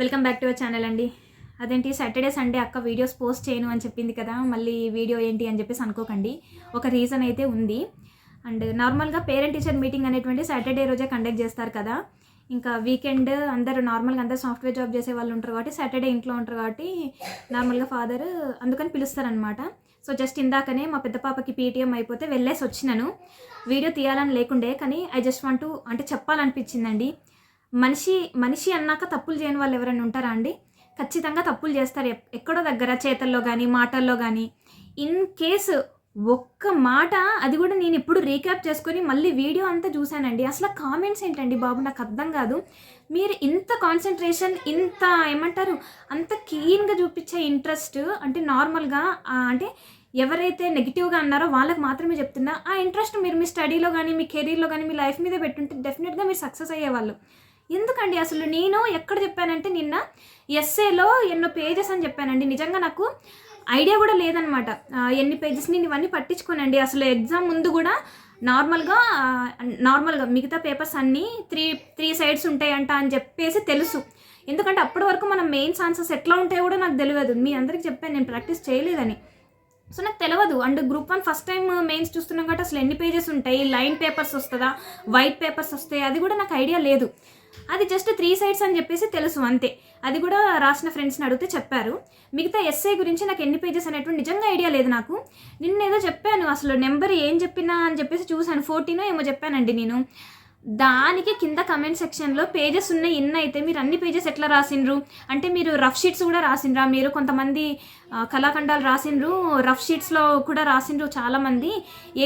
Welcome back to our channel అండి. అదేంటి Saturday Sunday అక్క వీడియోస్ పోస్ట్ చేయను అని చెప్పింది కదా మళ్ళీ వీడియో ఏంటి అని చెప్పేసి అనుకోకండి. ఒక రీజన్ అయితే ఉంది. అండ్ నార్మల్గా పేరెంట్ టీచర్ మీటింగ్ అనేటువంటి సాటర్డే రోజే కండక్ట్ చేస్తారు కదా. ఇంకా వీకెండ్ అందరూ నార్మల్గా అందరూ సాఫ్ట్వేర్ జాబ్ చేసే వాళ్ళు ఉంటారు కాబట్టి సాటర్డే ఇంట్లో ఉంటారు కాబట్టి నార్మల్గా ఫాదర్ అందుకని పిలుస్తారనమాట సో జస్ట్ ఇందాకనే మా పెద్ద పాపకి పీటీఎం అయిపోతే వెళ్ళేసి వచ్చినాను. వీడియో తీయాలని లేకుండే కానీ ఐ జస్ట్ వాంట్ అంటే చెప్పాలనిపించిందండి. మనిషి మనిషి అన్నాక తప్పులు చేయని వాళ్ళు ఎవరైనా ఉంటారా అండి? ఖచ్చితంగా తప్పులు చేస్తారు. ఎక్కడో దగ్గర చేతల్లో కానీ మాటల్లో కానీ ఇన్ కేసు ఒక్క మాట అది కూడా నేను ఇప్పుడు రీక్యాప్ చేసుకొని మళ్ళీ వీడియో అంతా చూశానండి. అసలు కామెంట్స్ ఏంటండి బాబు? నాకు అర్థం కాదు. మీరు ఇంత కాన్సన్ట్రేషన్ ఇంత ఏమంటారు? అంత క్లీన్గా చూపించే ఇంట్రెస్ట్ అంటే నార్మల్గా అంటే ఎవరైతే నెగిటివ్గా అన్నారో వాళ్ళకి మాత్రమే చెప్తున్నా ఆ ఇంట్రెస్ట్ మీరు మీ స్టడీలో కానీ మీ కెరీర్లో కానీ మీ లైఫ్ మీద పెట్టుంటే డెఫినెట్గా మీరు సక్సెస్ అయ్యేవాళ్ళు. ఎందుకండి అసలు నేను ఎక్కడ చెప్పానంటే నిన్న ఎస్ఏలో ఎన్నో పేజెస్ అని చెప్పానండి. నిజంగా నాకు ఐడియా కూడా లేదనమాట ఎన్ని పేజెస్ నేను ఇవన్నీ పట్టించుకోనండి. అసలు ఎగ్జామ్ ముందు కూడా నార్మల్గా నార్మల్గా మిగతా పేపర్స్ అన్నీ త్రీ త్రీ సైడ్స్ ఉంటాయంట అని చెప్పేసి తెలుసు. ఎందుకంటే అప్పటి వరకు మనం మెయిన్స్ ఆన్సర్స్ ఎట్లా ఉంటాయో కూడా నాకు తెలియదు. మీ అందరికి చెప్పాను నేను ప్రాక్టీస్ చేయలేదని. సో నాకు తెలియదు and group one first time mains చూస్తున్నాం కాబట్టి అసలు ఎన్ని పేజెస్ ఉంటాయి? లైన్ పేపర్స్ వస్తుందా? వైట్ పేపర్స్ వస్తాయి? అది కూడా నాకు ఐడియా లేదు. అది జస్ట్ త్రీ సైడ్స్ అని చెప్పేసి తెలుసు అంతే. అది కూడా రాసిన ఫ్రెండ్స్ని అడిగితే చెప్పారు. మిగతా ఎస్ఐ గురించి నాకు ఎన్ని పేజెస్ అనేటువంటి నిజంగా ఐడియా లేదు నాకు. నిన్న ఏదో చెప్పాను అసలు నెంబర్ ఏం చెప్పినా అని చెప్పేసి చూశాను. ఫోర్టీనో ఏమో చెప్పానండి నేను. దానికి కింద కమెంట్ సెక్షన్లో పేజెస్ ఉన్నాయి ఇన్ని అయితే. మీరు అన్ని పేజెస్ ఎట్లా రాసిండ్రు? అంటే మీరు రఫ్ షీట్స్ కూడా రాసిండ్రా? మీరు కొంతమంది కళాఖండాలు రాసిండ్రు రఫ్ షీట్స్లో కూడా రాసిండ్రు చాలామంది.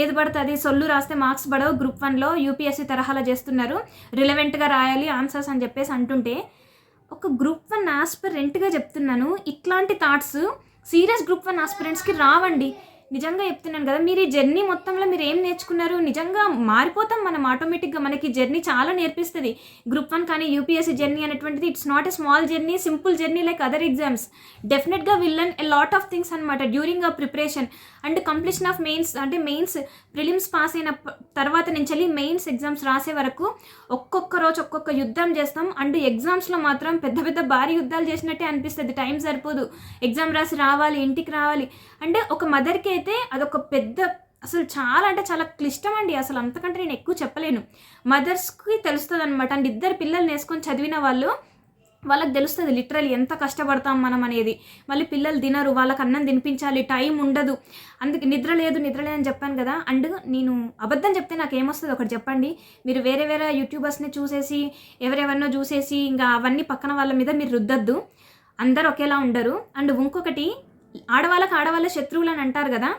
ఏది పడితే అది సొల్లు రాస్తే మార్క్స్ పడవు. గ్రూప్ వన్లో యూపీఎస్సీ తరహాలో చేస్తున్నారు. రిలవెంట్గా రాయాలి ఆన్సర్స్ అని చెప్పేసి అంటుంటే ఒక గ్రూప్ వన్ ఆస్పిరెంట్గా చెప్తున్నాను. ఇట్లాంటి థాట్స్ సీరియస్ గ్రూప్ వన్ ఆస్పిరెంట్స్కి రావండి. నిజంగా చెప్తున్నాను కదా మీరు ఈ జర్నీ మొత్తంలో మీరు ఏం నేర్చుకున్నారు? నిజంగా మారిపోతాం మనం ఆటోమేటిక్గా మనకి జర్నీ చాలా నేర్పిస్తుంది. గ్రూప్ వన్ కానీ యూపీఎస్సీ జర్నీ అనేటువంటిది it's not a small journey simple journey like other exams డెఫినెట్గా will learn a lot of things అనమాట during uh preparation and completion of mains అంటే మెయిన్స్ ప్రిలిమ్స్ పాస్ అయిన తర్వాత నుంచి వెళ్ళి మెయిన్స్ ఎగ్జామ్స్ రాసే వరకు ఒక్కొక్క రోజు ఒక్కొక్క యుద్ధం చేస్తాం. అండ్ ఎగ్జామ్స్లో మాత్రం పెద్ద పెద్ద భారీ యుద్ధాలు చేసినట్టే అనిపిస్తుంది. టైం సరిపోదు. ఎగ్జామ్ రాసి రావాలి ఇంటికి రావాలి. అంటే ఒక మదర్కి అయితే అదొక పెద్ద అసలు చాలా అంటే చాలా క్లిష్టం అండి అసలు అంతకంటే నేను ఎక్కువ చెప్పలేను. మదర్స్కి తెలుస్తుంది అనమాట అండ్ ఇద్దరు పిల్లల్ని వేసుకొని చదివిన వాళ్ళు వాళ్ళకి తెలుస్తుంది లిటరల్ ఎంత కష్టపడతాం మనం అనేది. మళ్ళీ పిల్లలు తినరు వాళ్ళకి అన్నం తినిపించాలి టైం ఉండదు. అందుకే నిద్ర లేదు నిద్ర లేదని చెప్పాను కదా. అండ్ నేను అబద్ధం చెప్తే నాకు ఏమొస్తుంది ఒకటి చెప్పండి. మీరు వేరే వేరే యూట్యూబర్స్ని చూసేసి ఎవరెవరినో చూసేసి ఇంకా అవన్నీ పక్కన వాళ్ళ మీద మీరు రుద్దద్దు. అందరు ఒకేలా ఉండరు. అండ్ ఇంకొకటి ఆడవాళ్ళకి ఆడవాళ్ళ శత్రువులు అని అంటారు కదా.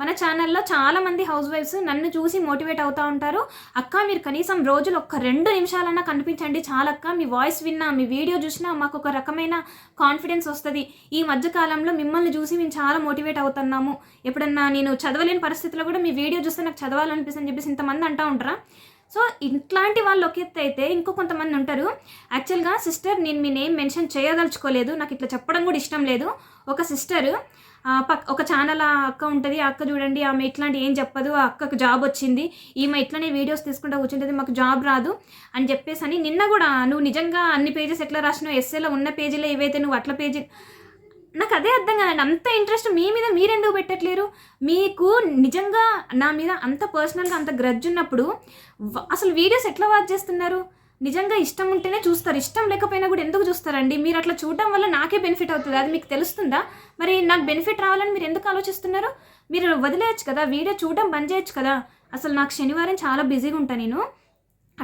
మన ఛానల్లో చాలా మంది హౌస్ వైఫ్స్ నన్ను చూసి మోటివేట్ అవుతూ ఉంటారు. అక్క మీరు కనీసం రోజులు ఒక్క రెండు నిమిషాలన్నా కనిపించండి చాలక్క. మీ వాయిస్ విన్నా మీ వీడియో చూసినా మాకు ఒక రకమైన కాన్ఫిడెన్స్ వస్తుంది. ఈ మధ్యకాలంలో మిమ్మల్ని చూసి మేము చాలా మోటివేట్ అవుతున్నాము. ఎప్పుడన్నా నేను చదవలేని పరిస్థితిలో కూడా మీ వీడియో చూస్తే నాకు చదవాలనిపిస్తుంది చెప్పేసి ఇంతమంది అంటూ ఉంటారా? సో ఇట్లాంటి వాళ్ళు ఒక ఎత్తు అయితే ఇంకో కొంతమంది ఉంటారు. యాక్చువల్గా సిస్టర్ నేను మీ నేమ్ మెన్షన్ చేయదలుచుకోలేదు. నాకు ఇట్లా చెప్పడం కూడా ఇష్టం లేదు. ఒక సిస్టర్ పక్ ఒక ఛానల్ ఆ అక్క ఉంటుంది. ఆ అక్క చూడండి ఆమె ఇట్లాంటి ఏం చెప్పదు. ఆ అక్కకు జాబ్ వచ్చింది. ఈమె ఇట్లనే వీడియోస్ తీసుకుంటా కూర్చుంటుంది. మాకు జాబ్ రాదు అని చెప్పేసి అని నిన్న కూడా నువ్వు నిజంగా అన్ని పేజెస్ ఎట్లా రాసినావు? ఎస్ఏలో ఉన్న పేజీలో ఏవైతే నువ్వు అట్ల పేజీ నాకు అదే అర్థం కాదండి. అంత ఇంట్రెస్ట్ మీ మీద మీరెందుకు పెట్టట్లేరు? మీకు నిజంగా నా మీద అంత పర్సనల్గా అంత గ్రడ్జ్ ఉన్నప్పుడు అసలు వీడియోస్ ఎట్లా వాచ్ చేస్తున్నారు? నిజంగా ఇష్టం ఉంటేనే చూస్తారు. ఇష్టం లేకపోయినా కూడా ఎందుకు చూస్తారండి? మీరు అట్లా చూడటం వల్ల నాకే బెనిఫిట్ అవుతుంది. అది మీకు తెలుస్తుందా? మరి నాకు బెనిఫిట్ రావాలని మీరు ఎందుకు ఆలోచిస్తున్నారు? మీరు వదిలేయచ్చు కదా. వీడియో చూడటం బంద్ చేయొచ్చు కదా. అసలు నాకు శనివారం చాలా బిజీగా ఉంటాను నేను.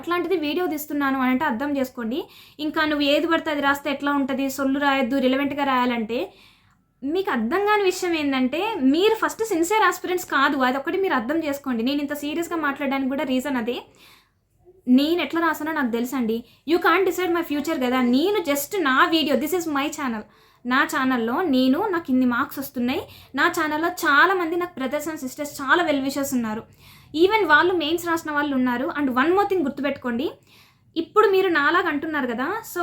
అట్లాంటిది వీడియో తీస్తున్నాను అని అంటే అర్థం చేసుకోండి. ఇంకా నువ్వు ఏది పడితే అది రాస్తే ఎట్లా ఉంటుంది? సొల్లు రాయొద్దు రిలవెంట్గా రాయాలంటే మీకు అర్థం కాని విషయం ఏంటంటే మీరు ఫస్ట్ సిన్సియర్ ఆస్పిరెంట్స్ కాదు. అది ఒకటి మీరు అర్థం చేసుకోండి. నేను ఇంత సీరియస్గా మాట్లాడడానికి కూడా రీజన్ అదే. నేను ఎట్లా రాసానో నాకు తెలుసండి. You can't decide my future కదా. నేను జస్ట్ నా video this is my channel నా ఛానల్లో నేను నాకు ఇన్ని మార్క్స్ వస్తున్నాయి. నా ఛానల్లో చాలామంది నాకు బ్రదర్స్ అండ్ సిస్టర్స్ చాలా వెల్ విషర్స్ ఉన్నారు. ఈవెన్ వాళ్ళు మెయిన్స్ రాసిన వాళ్ళు ఉన్నారు. అండ్ వన్ మోర్ థింగ్ గుర్తుపెట్టుకోండి. ఇప్పుడు మీరు నాలాగా అంటున్నారు కదా సో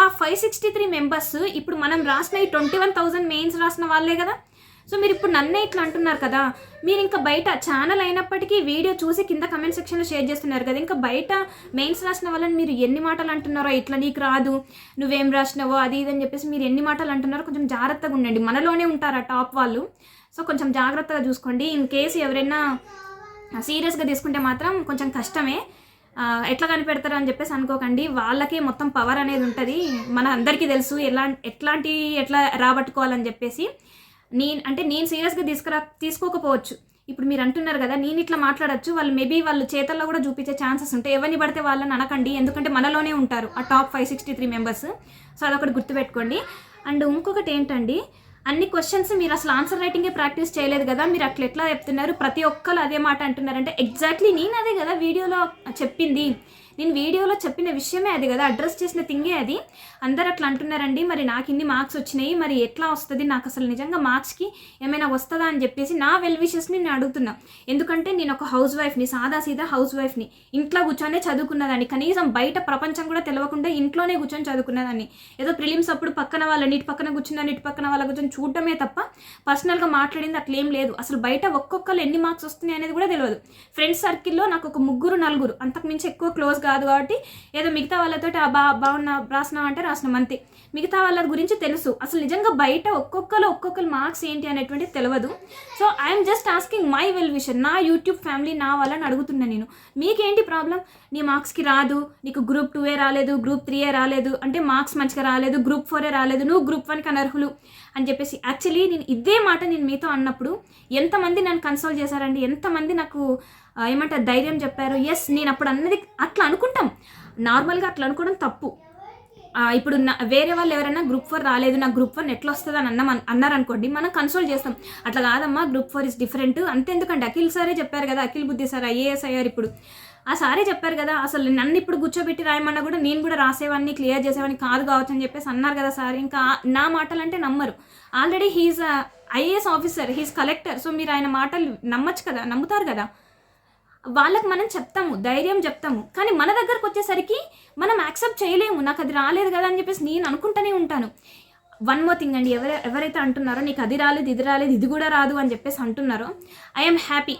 ఆ ఫైవ్ సిక్స్టీ త్రీ మెంబర్స్ ఇప్పుడు మనం రాసిన ఈ ట్వంటీ వన్ థౌజండ్ మెయిన్స్ రాసిన వాళ్ళే కదా. సో మీరు ఇప్పుడు నన్నే ఇట్లా అంటున్నారు కదా మీరు ఇంకా బయట ఛానల్ అయినప్పటికీ వీడియో చూసి కింద కమెంట్ సెక్షన్లో షేర్ చేస్తున్నారు కదా ఇంకా బయట మెయిన్స్ రాసిన వాళ్ళని మీరు ఎన్ని మాటలు అంటున్నారో ఇట్లా నీకు రాదు నువ్వేం రాసినావో అది ఇది అని చెప్పేసి మీరు ఎన్ని మాటలు అంటున్నారో కొంచెం జాగ్రత్తగా ఉండండి. మనలోనే ఉంటారు ఆ టాప్ వాళ్ళు. సో కొంచెం జాగ్రత్తగా చూసుకోండి. ఇన్ కేసు ఎవరైనా సీరియస్గా తీసుకుంటే మాత్రం కొంచెం కష్టమే. ఎట్లా కనిపెడతారు అని చెప్పేసి అనుకోకండి. వాళ్ళకే మొత్తం పవర్ అనేది ఉంటుంది. మన అందరికీ తెలుసు ఎలా ఎట్లాంటి ఎట్లా రాబట్టుకోవాలని చెప్పేసి. నేను అంటే నేను సీరియస్గా తీసుకురా తీసుకోకపోవచ్చు. ఇప్పుడు మీరు అంటున్నారు కదా నేను ఇట్లా మాట్లాడొచ్చు వాళ్ళు మేబీ వాళ్ళు చేతల్లో కూడా చూపించే ఛాన్సెస్ ఉంటాయి. ఎవరిని పడితే వాళ్ళని అనకండి ఎందుకంటే మనలోనే ఉంటారు ఆ top five sixty three members so అదొకటి గుర్తుపెట్టుకోండి. అండ్ ఇంకొకటి ఏంటండి అన్ని క్వశ్చన్స్ మీరు అసలు ఆన్సర్ రైటింగే ప్రాక్టీస్ చేయలేదు కదా మీరు అట్లా ఎట్లా చెప్తున్నారు? ప్రతి ఒక్కరు అదే మాట అంటున్నారంటే ఎగ్జాక్ట్లీ నేను అదే కదా వీడియోలో చెప్పింది. నేను వీడియోలో చెప్పిన విషయమే అది కదా అడ్రస్ చేసిన థింగే అది. అందరు అట్లా అంటున్నారండి మరి నాకు ఇన్ని మార్క్స్ వచ్చినాయి మరి ఎట్లా వస్తుంది నాకు అసలు నిజంగా మార్క్స్కి ఏమైనా వస్తుందా అని చెప్పేసి నా వెల్ విషెస్ని నేను అడుగుతున్నా. ఎందుకంటే నేను ఒక హౌస్ వైఫ్ని సాదా సీదా హౌస్ వైఫ్ని ఇంట్లో కూర్చొనే చదువుకున్నదాన్ని కనీసం బయట ప్రపంచం కూడా తెలియకుండా ఇంట్లోనే కూర్చొని చదువుకున్నదాన్ని. ఏదో ప్రిలిమ్స్ అప్పుడు పక్కన వాళ్ళని ఇటు పక్కన కూర్చున్నాను ఇటు పక్కన వాళ్ళ కూర్చొని చూడటమే తప్ప పర్సనల్గా మాట్లాడింది అట్లా ఏం లేదు. అసలు బయట ఒక్కొక్కరు ఎన్ని మార్క్స్ వస్తున్నాయి అనేది కూడా తెలియదు ఫ్రెండ్స్ సర్కిల్లో నాకు ఒక ముగ్గురు నలుగురు అంతకు మించి ఎక్కువ క్లోజ్ కాదు కాబట్టి ఏదో మిగతా వాళ్ళతో ఆ బా బాగున్నా రాసినావు అంటే రాసినాం అంతే. మిగతా వాళ్ళ గురించి తెలుసు. అసలు నిజంగా బయట ఒక్కొక్కరు ఒక్కొక్కరు మార్క్స్ ఏంటి అనేటువంటిది తెలియదు so I'm just asking my well wisher నా యూట్యూబ్ ఫ్యామిలీ నా వాళ్ళని అడుగుతున్నా నేను. మీకేంటి ప్రాబ్లం? నీ మార్క్స్కి రాదు నీకు గ్రూప్ టూ ఏ రాలేదు గ్రూప్ త్రీ ఏ రాలేదు అంటే మార్క్స్ మంచిగా రాలేదు గ్రూప్ ఫోర్ ఏ రాలేదు నువ్వు గ్రూప్ వన్కి అనర్హులు అని చెప్పేసి. యాక్చువల్లీ నేను ఇదే మాట నేను మీతో అన్నప్పుడు ఎంతమంది నన్ను కన్సోల్ చేశారండి? ఎంతమంది నాకు ఏమంటారు ధైర్యం చెప్పారు ఎస్ నేను అప్పుడు అన్నది అట్లా అనుకుంటాం. నార్మల్గా అట్లా అనుకోవడం తప్పు. ఇప్పుడు నా వేరే వాళ్ళు ఎవరైనా గ్రూప్ ఫోర్ రాలేదు నా గ్రూప్ వన్ ఎట్లా వస్తుంది అని అన్నం అన్నారనుకోండి మనం కన్సోల్ చేస్తాం. అట్లా కాదమ్మా గ్రూప్ ఫోర్ ఇస్ డిఫరెంట్ అంతెందుకంటే అఖిల్ సారే చెప్పారు కదా అఖిల్ బుద్ధి సార్ ఐఏఎస్ అయ్యారు ఇప్పుడు. ఆ సారే చెప్పారు కదా అసలు నన్ను ఇప్పుడు కూర్చోబెట్టి రాయమన్నా కూడా నేను కూడా రాసేవాడిని క్లియర్ చేసేవాడిని కాదు కావచ్చు అని చెప్పేసి అన్నారు కదా సార్. ఇంకా నా మాటలు అంటే నమ్మరు already he's IAS officer he's collector so మీరు ఆయన మాటలు నమ్మచ్చు కదా నమ్ముతారు కదా. వాళ్ళకి మనం చెప్తాము ధైర్యం చెప్తాము. కానీ మన దగ్గరకు వచ్చేసరికి మనం యాక్సెప్ట్ చేయలేము. నాకు అది రాలేదు కదా అని చెప్పేసి నేను అనుకుంటూనే ఉంటాను. వన్ మోర్ థింగ్ అండి. ఎవరు ఎవరైతే అంటున్నారో నీకు అది రాలేదు ఇది రాలేదు ఇది కూడా రాదు అని చెప్పేసి అంటున్నారో ఐఎమ్ హ్యాపీ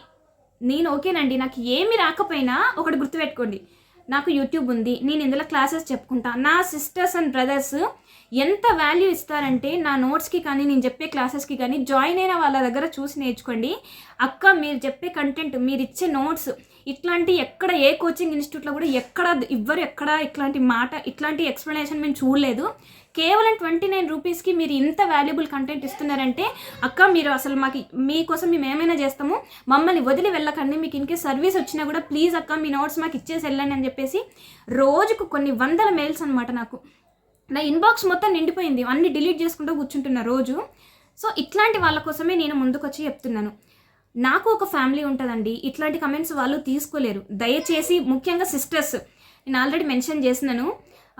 నేను ఓకేనండి. నాకు ఏమి రాకపోయినా ఒకటి గుర్తుపెట్టుకోండి. నాకు యూట్యూబ్ ఉంది నేను ఇందులో క్లాసెస్ చెప్పుకుంటా. నా సిస్టర్స్ అండ్ బ్రదర్స్ ఎంత వాల్యూ ఇస్తారంటే నా నోట్స్కి కానీ నేను చెప్పే క్లాసెస్కి కానీ జాయిన్ అయిన వాళ్ళ దగ్గర చూసి నేర్చుకోండి. అక్క మీరు చెప్పే కంటెంట్ మీరు ఇచ్చే నోట్స్ ఇట్లాంటి ఎక్కడ ఏ కోచింగ్ ఇన్స్టిట్యూట్లో కూడా ఎక్కడ ఇవ్వరు ఎక్కడ ఇట్లాంటి మాట ఇట్లాంటి ఎక్స్ప్లెనేషన్ మేము చూడలేదు. కేవలం ట్వంటీ నైన్ రూపీస్కి మీరు ఇంత వాల్యుబుల్ కంటెంట్ ఇస్తున్నారంటే అక్క మీరు అసలు మాకు మీకోసం మేము ఏమైనా చేస్తాము? మమ్మల్ని వదిలి వెళ్ళకండి. మీకు ఇన్కేస్ సర్వీస్ వచ్చినా కూడా ప్లీజ్ అక్క మీ నోట్స్ మాకు ఇచ్చేసి వెళ్ళండి అని చెప్పేసి రోజుకు కొన్ని వందల మెయిల్స్ అనమాట నాకు. నా ఇన్బాక్స్ మొత్తం నిండిపోయింది. అన్ని డిలీట్ చేసుకుంటూ కూర్చుంటున్న రోజు. సో ఇట్లాంటి వాళ్ళ కోసమే నేను ముందుకొచ్చి చెప్తున్నాను. నాకు ఒక ఫ్యామిలీ ఉంటుందండి. ఇట్లాంటి కమెంట్స్ వాళ్ళు తీసుకోలేరు. దయచేసి ముఖ్యంగా సిస్టర్స్ నేను ఆల్రెడీ మెన్షన్ చేసినాను.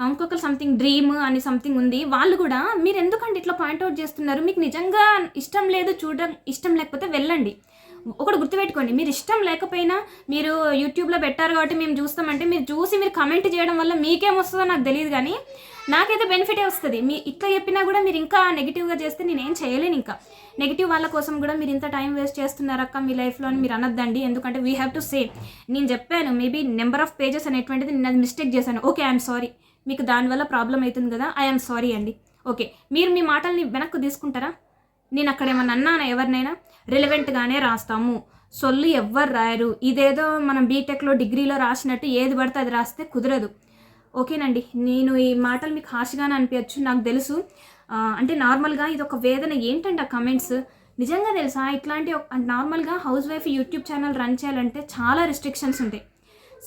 ఇంకొకరు సంథింగ్ డ్రీమ్ అని సంథింగ్ ఉంది. వాళ్ళు కూడా మీరు ఎందుకంటే ఇట్లా పాయింట్అవుట్ చేస్తున్నారు? మీకు నిజంగా ఇష్టం లేదు చూడడం ఇష్టం లేకపోతే వెళ్ళండి. ఒకటి గుర్తుపెట్టుకోండి మీరు ఇష్టం లేకపోయినా మీరు యూట్యూబ్లో పెట్టారు కాబట్టి మేము చూస్తామంటే మీరు చూసి మీరు కమెంట్ చేయడం వల్ల మీకేం వస్తుందో నాకు తెలియదు కానీ నాకైతే బెనిఫిటే వస్తుంది. మీ ఇట్లా చెప్పినా కూడా మీరు ఇంకా నెగిటివ్గా చేస్తే నేనేం చేయలేను ఇంకా. నెగిటివ్ వాళ్ళ కోసం కూడా మీరు ఇంత టైం వేస్ట్ చేస్తున్నారక్క మీ లైఫ్లో అని మీరు అనొద్దండి. ఎందుకంటే వీ హ్యావ్ టు సే నేను చెప్పాను మేబీ నెంబర్ ఆఫ్ పేజెస్ అనేటువంటిది నేను అది మిస్టేక్ చేశాను. ఓకే ఐఎమ్ సారీ మీకు దానివల్ల ప్రాబ్లం అవుతుంది కదా ఐఎమ్ సారీ అండి. ఓకే మీరు మీ మాటల్ని వెనక్కు తీసుకుంటారా? నేను అక్కడ ఏమన్నా అన్నానా ఎవరినైనా? రిలవెంట్గానే రాస్తాము. సొల్లు ఎవ్వరు రాయరు. ఇదేదో మనం బీటెక్లో డిగ్రీలో రాసినట్టు ఏది పడితే అది రాస్తే కుదరదు. ఓకేనండి నేను ఈ మాటలు మీకు హార్ష్గానే అనిపించచ్చు నాకు తెలుసు. అంటే నార్మల్గా ఇది ఒక వేదన ఏంటంటే ఆ కమెంట్స్ నిజంగా తెలుసా? ఇట్లాంటి నార్మల్గా house wife YouTube channel run చేయాలంటే చాలా రిస్ట్రిక్షన్స్ ఉంటాయి.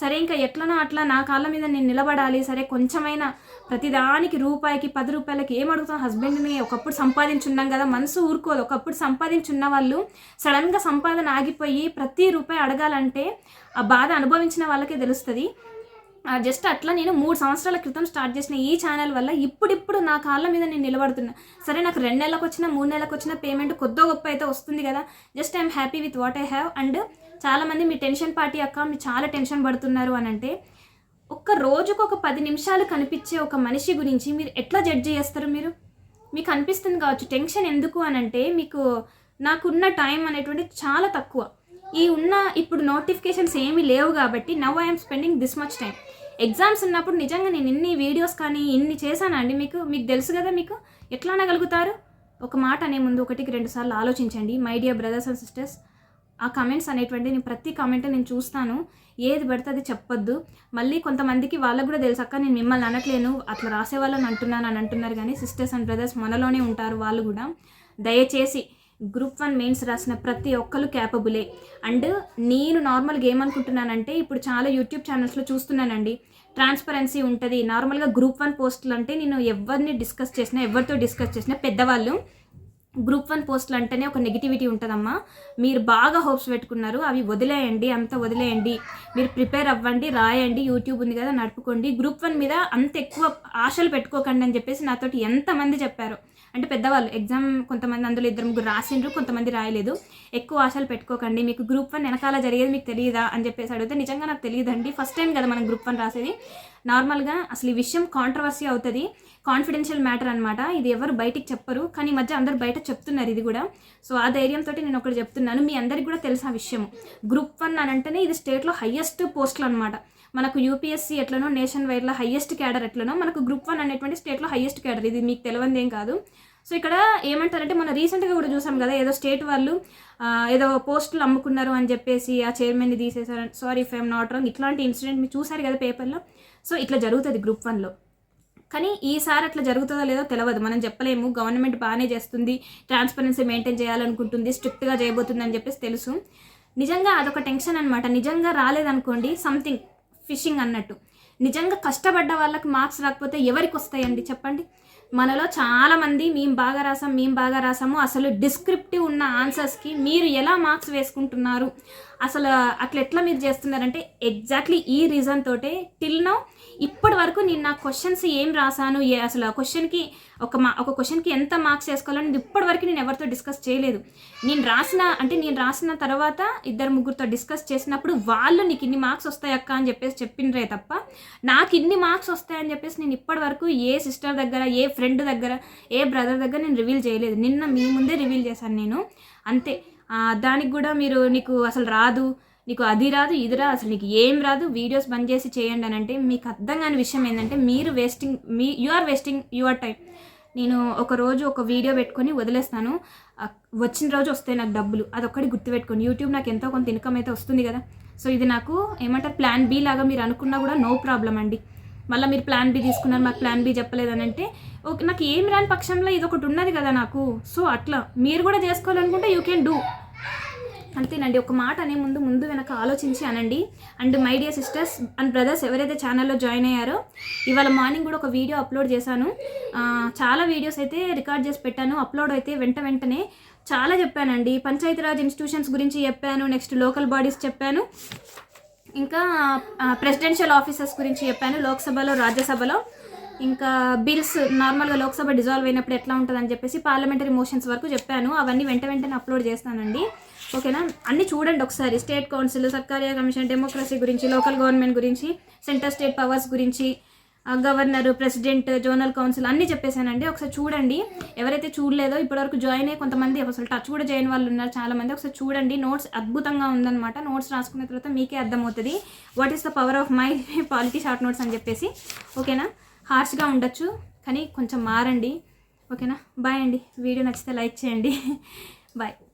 సరే ఇంకా ఎట్లనో అట్లా నా కాళ్ళ మీద నేను నిలబడాలి. సరే కొంచెమైనా ప్రతిదానికి రూపాయికి పది రూపాయలకి ఏం అడుగుతాం? హస్బెండ్ని ఒకప్పుడు సంపాదించున్నాం కదా మనసు ఊరుకోదు. ఒకప్పుడు సంపాదించున్న వాళ్ళు సడన్గా సంపాదన ఆగిపోయి ప్రతి రూపాయి అడగాలంటే ఆ బాధ అనుభవించిన వాళ్ళకే తెలుస్తుంది. జస్ట్ అట్లా నేను మూడు సంవత్సరాల క్రితం స్టార్ట్ చేసిన ఈ ఛానల్ వల్ల ఇప్పుడిప్పుడు నా కాళ్ళ మీద నేను నిలబడుతున్నా. సరే నాకు రెండు నెలలకు వచ్చిన మూడు నెలలకు వచ్చిన పేమెంట్ కొద్దో గొప్ప అయితే వస్తుంది కదా. Just I'm happy with what I have and చాలామంది మీ టెన్షన్ పార్టీ అక్క మీరు చాలా టెన్షన్ పడుతున్నారు అని అంటే ఒక్క రోజుకు ఒక పది నిమిషాలు కనిపించే ఒక మనిషి గురించి మీరు ఎట్లా జడ్జ్ చేస్తారు మీరు? మీకు అనిపిస్తుంది కావచ్చు టెన్షన్ ఎందుకు అని అంటే మీకు నాకున్న టైం అనేటువంటి చాలా తక్కువ. ఈ ఉన్న ఇప్పుడు నోటిఫికేషన్స్ ఏమీ లేవు కాబట్టి now I'm spending this much time exams ఉన్నప్పుడు నిజంగా నేను ఇన్ని వీడియోస్ కానీ ఇన్ని చేశానండి మీకు? మీకు తెలుసు కదా మీకు? ఎట్లా అనగలుగుతారు? ఒక మాట అనే ముందు ఒకటికి రెండు సార్లు ఆలోచించండి. My dear brothers and sisters ఆ కమెంట్స్ అనేటువంటి నేను ప్రతి కమెంట్ నేను చూస్తాను. ఏది పడితే అది చెప్పొద్దు. మళ్ళీ కొంతమందికి వాళ్ళకు కూడా తెలుసు అక్క నేను మిమ్మల్ని అనట్లేను. అట్లా రాసే వాళ్ళని అంటున్నాను అని అంటున్నారు కానీ సిస్టర్స్ అండ్ బ్రదర్స్ మనలోనే ఉంటారు వాళ్ళు కూడా. దయచేసి గ్రూప్ వన్ మెయిన్స్ రాసిన ప్రతి ఒక్కరు క్యాపబులే అండ్ నేను నార్మల్గా ఏమనుకుంటున్నానంటే ఇప్పుడు చాలా యూట్యూబ్ ఛానల్స్లో చూస్తున్నానండి. ట్రాన్స్పరెన్సీ ఉంటుంది. నార్మల్గా గ్రూప్ వన్ పోస్టులు అంటే నేను ఎవరిని డిస్కస్ చేసినా ఎవరితో డిస్కస్ చేసినా పెద్దవాళ్ళు గ్రూప్ వన్ పోస్టులు అంటేనే ఒక నెగిటివిటీ ఉంటుందమ్మా. మీరు బాగా హోప్స్ పెట్టుకున్నారు అవి వదిలేయండి అంత వదిలేయండి. మీరు ప్రిపేర్ అవ్వండి రాయండి యూట్యూబ్ ఉంది కదా నడుపుకోండి. గ్రూప్ వన్ మీద అంత ఎక్కువ ఆశలు పెట్టుకోకండి అని చెప్పేసి నాతోటి ఎంతమంది చెప్పారు. అంటే పెద్దవాళ్ళు ఎగ్జామ్ కొంతమంది అందులో ఇద్దరు ముగ్గురు రాసిండ్రు కొంతమంది రాయలేదు. ఎక్కువ ఆశలు పెట్టుకోకండి. మీకు గ్రూప్ వన్ వెనకాల జరిగేది మీకు తెలియదా అని చెప్పేసి అడిగితే నిజంగా నాకు తెలియదండి. ఫస్ట్ టైం కదా మనం గ్రూప్ వన్ రాసేది. నార్మల్గా అసలు ఈ విషయం కాంట్రవర్సీ అవుతుంది. కాన్ఫిడెన్షియల్ మ్యాటర్ అనమాట ఇది ఎవరు బయటికి చెప్పరు. కానీ ఈ మధ్య అందరు బయట చెప్తున్నారు ఇది కూడా. సో ఆ ధైర్యంతో నేను ఒకటి చెప్తున్నాను. మీ అందరికి కూడా తెలుసు ఆ విషయం గ్రూప్ వన్ అని అంటేనే ఇది స్టేట్లో హయ్యెస్ట్ పోస్టులు అనమాట మనకు యూపీఎస్సీ ఎట్లనో నేషన్ వైడ్లో హయ్యెస్ట్ క్యాడర్ ఎట్లనో మనకు గ్రూప్ వన్ అనేటువంటి స్టేట్లో హయ్యెస్ట్ క్యాడర్. ఇది మీకు తెలియంది కాదు. సో ఇక్కడ ఏమంటారంటే మనం రీసెంట్గా కూడా చూసాం కదా ఏదో స్టేట్ వాళ్ళు ఏదో పోస్టులు అమ్ముకున్నారు అని చెప్పేసి ఆ చైర్మన్ని తీసేశారు. Sorry if I'm not wrong ఇట్లాంటి ఇన్సిడెంట్ మీరు చూసారు కదా పేపర్లో. సో ఇట్లా జరుగుతుంది గ్రూప్ వన్లో. కానీ ఈసారి అట్లా జరుగుతుందో లేదో తెలియదు మనం చెప్పలేము. గవర్నమెంట్ బాగానే చేస్తుంది. ట్రాన్స్పరెన్సీ మెయింటైన్ చేయాలనుకుంటుంది. స్ట్రిక్ట్గా చేయబోతుంది అని చెప్పేసి తెలుసు. నిజంగా అదొక టెన్షన్ అనమాట నిజంగా రాలేదనుకోండి సంథింగ్ ఫిషింగ్ అన్నట్టు. నిజంగా కష్టపడ్డ వాళ్ళకి మార్క్స్ రాకపోతే ఎవరికి వస్తాయండి చెప్పండి? మనలో చాలామంది మేము బాగా రాసాం మేము బాగా రాసాము. అసలు డిస్క్రిప్టివ్ ఉన్న ఆన్సర్స్కి మీరు ఎలా మార్క్స్ వేసుకుంటున్నారు? అసలు అట్లా ఎట్లా మీరు చేస్తున్నారంటే ఎగ్జాక్ట్లీ ఈ రీజన్ తోటే టిల్ నౌ ఇప్పటి వరకు నేను నా క్వశ్చన్స్ ఏం రాసాను ఏ అసలు ఆ క్వశ్చన్కి ఒక మా ఒక క్వశ్చన్కి ఎంత మార్క్స్ వేసుకోవాలని ఇప్పటి వరకు నేను ఎవరితో డిస్కస్ చేయలేదు. నేను రాసిన అంటే నేను రాసిన తర్వాత ఇద్దరు ముగ్గురితో డిస్కస్ చేసినప్పుడు వాళ్ళు నీకు ఇన్ని మార్క్స్ వస్తాయి అక్క అని చెప్పేసి చెప్పిండ్రే తప్ప నాకు ఇన్ని మార్క్స్ వస్తాయని చెప్పేసి నేను ఇప్పటి వరకు ఏ సిస్టర్ దగ్గర ఏ ఫ్రెండ్ దగ్గర ఏ బ్రదర్ దగ్గర నేను రివీల్ చేయలేదు. నిన్న మీ ముందే రివీల్ చేశాను నేను. అంతే. దానికి కూడా మీరు నీకు అసలు రాదు నీకు అది రాదు ఇది రాదు అసలు నీకు ఏం రాదు వీడియోస్ బంద్ చేసి చేయండి అని అంటే మీకు అర్థం కాని విషయం ఏంటంటే మీరు wasting me you are wasting your time నేను ఒక రోజు ఒక వీడియో పెట్టుకొని వదిలేస్తాను. వచ్చిన రోజు వస్తాయి నాకు డబ్బులు. అదొక్కటి గుర్తుపెట్టుకోండి. యూట్యూబ్ నాకు ఎంతో కొంత ఇన్కమ్ అయితే వస్తుంది కదా. సో ఇది నాకు ఏమంటారు ప్లాన్ బి లాగా మీరు అనుకున్నా కూడా నో ప్రాబ్లం అండి. మళ్ళీ మీరు ప్లాన్ బి తీసుకున్నారు మాకు ప్లాన్ బి చెప్పలేదని అంటే ఓకే నాకు ఏం రాని పక్షంలో ఇది ఒకటి ఉన్నది కదా నాకు. సో అట్లా. మీరు కూడా చేసుకోవాలనుకుంటే యూ కెన్ డూ అంతేనండి. ఒక మాట అనే ముందు ముందు వెనక ఆలోచించి అనండి. And my dear sisters and brothers ఎవరైతే ఛానల్లో జాయిన్ అయ్యారో ఇవాళ మార్నింగ్ కూడా ఒక వీడియో అప్లోడ్ చేశాను. చాలా వీడియోస్ అయితే రికార్డ్ చేసి పెట్టాను. అప్లోడ్ అయితే వెంట వెంటనే చాలా చెప్పానండి. పంచాయతీరాజ్ ఇన్స్టిట్యూషన్స్ గురించి చెప్పాను. నెక్స్ట్ లోకల్ బాడీస్ చెప్పాను. ఇంకా ప్రెసిడెన్షియల్ ఆఫీసర్స్ గురించి చెప్పాను లోక్సభలో రాజ్యసభలో. ఇంకా బిల్స్ నార్మల్గా లోక్సభ డిజాల్వ్ అయినప్పుడు ఎట్లా ఉంటుందని చెప్పేసి పార్లమెంటరీ మోషన్స్ వరకు చెప్పాను. అవన్నీ వెంట వెంటనే అప్లోడ్ చేస్తానండి. ఓకేనా? అన్నీ చూడండి ఒకసారి. State council Sarkaria commission democracy గురించి లోకల్ గవర్నమెంట్ గురించి సెంటర్ స్టేట్ పవర్స్ గురించి గవర్నర్ ప్రెసిడెంట్ జోనల్ కౌన్సిల్ అన్నీ చెప్పేశానండి. ఒకసారి చూడండి. ఎవరైతే చూడలేదో ఇప్పటివరకు జాయిన్ అయ్యి కొంతమంది అసలు టచ్ కూడా చేయని వాళ్ళు ఉన్నారు చాలా మంది ఒకసారి చూడండి. నోట్స్ అద్భుతంగా ఉందన్నమాట. నోట్స్ రాసుకున్న తర్వాత మీకే అర్థమవుతుంది. What is the power of my polity short notes అని చెప్పేసి. ఓకేనా? హార్ష్గా ఉండొచ్చు కానీ కొంచెం మారండి. ఓకేనా? బాయ్ అండి. వీడియో నచ్చితే లైక్ చేయండి. బాయ్.